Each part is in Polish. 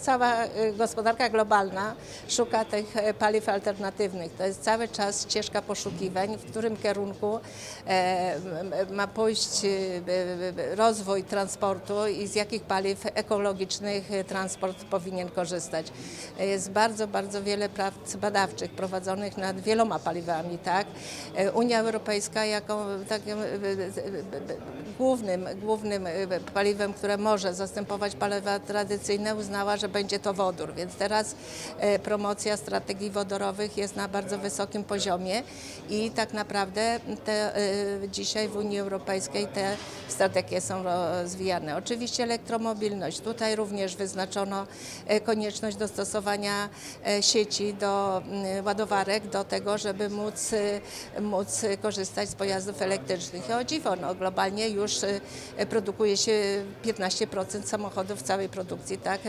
Cała y, gospodarka globalna szuka tych e, paliw alternatywnych. To jest cały czas ścieżka poszukiwań, w którym kierunku e, ma pójść y, rozwój transportu i z jakich paliw ekologicznych y, transport powinien korzystać. Jest bardzo, bardzo wiele prac badawczych prowadzonych nad wieloma paliwami. Tak? E, Unia Europejska jako takim y, y, y, y, głównym, głównym y, paliwem, które może zastępować paliwa tradycyjne, uznała, że będzie to wodór. Więc teraz e, promocja strategii wodorowych jest na bardzo wysokim poziomie i tak naprawdę te, e, dzisiaj w Unii Europejskiej te strategie są rozwijane. Oczywiście elektromobilność. Tutaj również wyznaczono e, konieczność dostosowania sieci do mm, ładowarek do tego, żeby móc, móc korzystać z pojazdów elektrycznych. I o dziwo, no, globalnie już produkuje się 15% samochodów w całej produkcji, tak,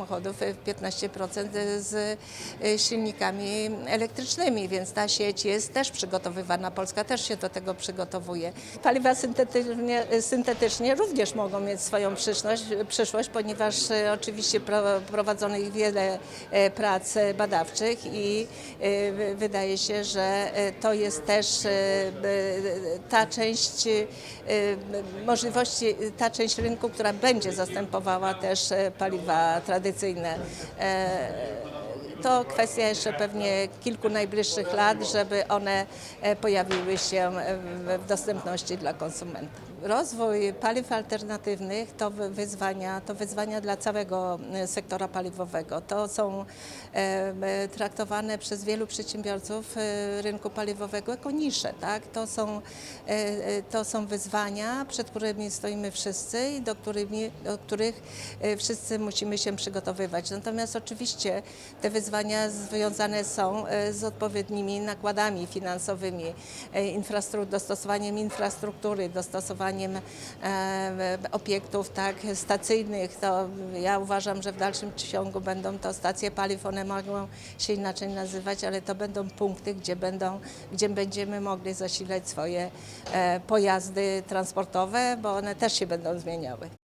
samochodów e, 15% z e, silnikami elektrycznymi, więc ta sieć jest też przygotowywana. Polska też się do tego przygotowuje. Paliwa syntetycznie, syntetycznie również mogą mieć swoją przyszłość, przyszłość ponieważ e, oczywiście pro- prowadzono ich wiele e, prac e, badawczych i e, wy- wydaje się, że e, to jest też e, ta część e, możliwości, ta część rynku, która będzie zastępowała też e, paliwa tradycyjne. E, To kwestia jeszcze pewnie kilku najbliższych lat, żeby one e, pojawiły się w dostępności dla konsumenta. Rozwój paliw alternatywnych to wy- wyzwania, to wyzwania dla całego e, sektora paliwowego. To są e, e, traktowane przez wielu przedsiębiorców rynku paliwowego jako nisze. Tak? To, są, to są wyzwania, przed którymi stoimy wszyscy i do, którymi, do których wszyscy musimy się przygotowywać. Natomiast oczywiście te wyzwania związane są z odpowiednimi nakładami finansowymi, e, infrastru- dostosowaniem infrastruktury, dostosowaniem e, obiektów tak, stacyjnych. To ja uważam, że w dalszym ciągu będą to stacje paliw, one mogą się inaczej nazywać, ale to będą punkty, gdzie, będą, gdzie będziemy mogli zasilać swoje e, pojazdy transportowe, bo one też się będą zmieniały.